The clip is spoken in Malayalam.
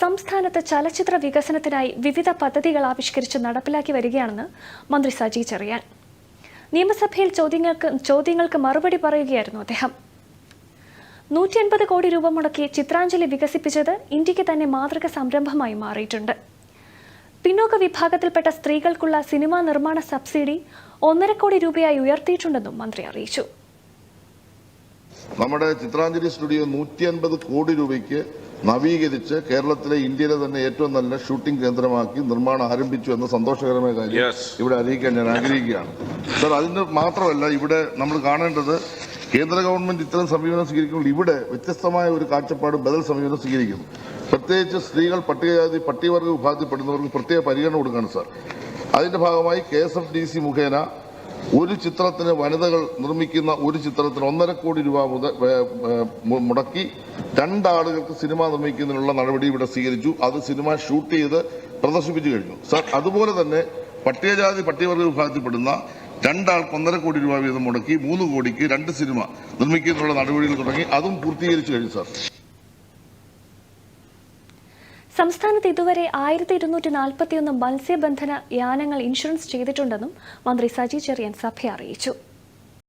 സംസ്ഥാനത്ത് ചലച്ചിത്ര വികസനത്തിനായി വിവിധ പദ്ധതികൾ ആവിഷ്കരിച്ച് നടപ്പിലാക്കി വരികയാണെന്ന് മന്ത്രി സജി ചെറിയാൻ. നിയമസഭയിൽ ചോദ്യങ്ങൾക്ക് ചോദ്യങ്ങൾക്ക് മറുപടി പറയുകയായിരുന്നു അദ്ദേഹം. നൂറ്റി അൻപത് കോടി രൂപ മുടക്കി ചിത്രാഞ്ജലി വികസിപ്പിച്ചത് ഇന്ത്യയ്ക്ക് തന്നെ മാതൃക സംരംഭമായി മാറിയിട്ടുണ്ട്. പിന്നോക്ക വിഭാഗത്തിൽപ്പെട്ട സ്ത്രീകൾക്കുള്ള സിനിമാ നിർമ്മാണ സബ്സിഡി ഒന്നര കോടി രൂപയായി ഉയർത്തിയിട്ടുണ്ടെന്നും മന്ത്രി അറിയിച്ചു. നമ്മുടെ ചിത്രാഞ്ജലി സ്റ്റുഡിയോ നൂറ്റി അൻപത് കോടി രൂപയ്ക്ക് നവീകരിച്ച് കേരളത്തിലെ ഇന്ത്യയിലെ തന്നെ ഏറ്റവും നല്ല ഷൂട്ടിംഗ് കേന്ദ്രമാക്കി നിർമ്മാണം ആരംഭിച്ചു എന്ന സന്തോഷകരമായ കാര്യം ഇവിടെ അറിയിക്കാൻ ഞാൻ ആഗ്രഹിക്കുകയാണ്. സർ അതിന് മാത്രമല്ല ഇവിടെ നമ്മൾ കാണേണ്ടത് കേന്ദ്ര ഗവൺമെന്റ് ഇത്തരം സമീപനം സ്വീകരിക്കുമ്പോൾ ഇവിടെ വ്യത്യസ്തമായ ഒരു കാഴ്ചപ്പാട് ബദൽ സമീപനം സ്വീകരിക്കുന്നു. പ്രത്യേകിച്ച് സ്ത്രീകൾ പട്ടികജാതി പട്ടികവർഗ വിഭാഗത്തിൽപ്പെടുന്നവർക്ക് പ്രത്യേക പരിഗണന കൊടുക്കുകയാണ് സർ. അതിന്റെ ഭാഗമായി K S F D C മുഖേന ഒരു ചിത്രത്തിന് വനിതകൾ നിർമ്മിക്കുന്ന ഒരു ചിത്രത്തിന് ഒന്നര കോടി രൂപ മുടക്കി രണ്ടാളുകൾക്ക് സിനിമ നിർമ്മിക്കുന്നതിനുള്ള നടപടി ഇവിടെ സ്വീകരിച്ചു. അത് സിനിമ ഷൂട്ട് ചെയ്ത് പ്രദർശിപ്പിച്ചു കഴിഞ്ഞു. സർ അതുപോലെ തന്നെ പട്ടികജാതി പട്ടികവർഗ വിഭാഗത്തിൽപ്പെടുന്ന രണ്ടാൾക്ക് ഒന്നര കോടി രൂപ വീതം മുടക്കി മൂന്ന് കോടിക്ക് രണ്ട് സിനിമ നിർമ്മിക്കുന്നതിനുള്ള നടപടികൾ തുടങ്ങി. അതും പൂർത്തീകരിച്ചു കഴിഞ്ഞു സാർ. സംസ്ഥാനത്ത് ഇതുവരെ ആയിരത്തി ഇരുന്നൂറ്റി നാൽപ്പത്തിയൊന്ന് മത്സ്യബന്ധന യാനങ്ങൾ ഇൻഷുറൻസ് ചെയ്തിട്ടുണ്ടെന്നും മന്ത്രി സജി ചെറിയൻ സഭയെ അറിയിച്ചു.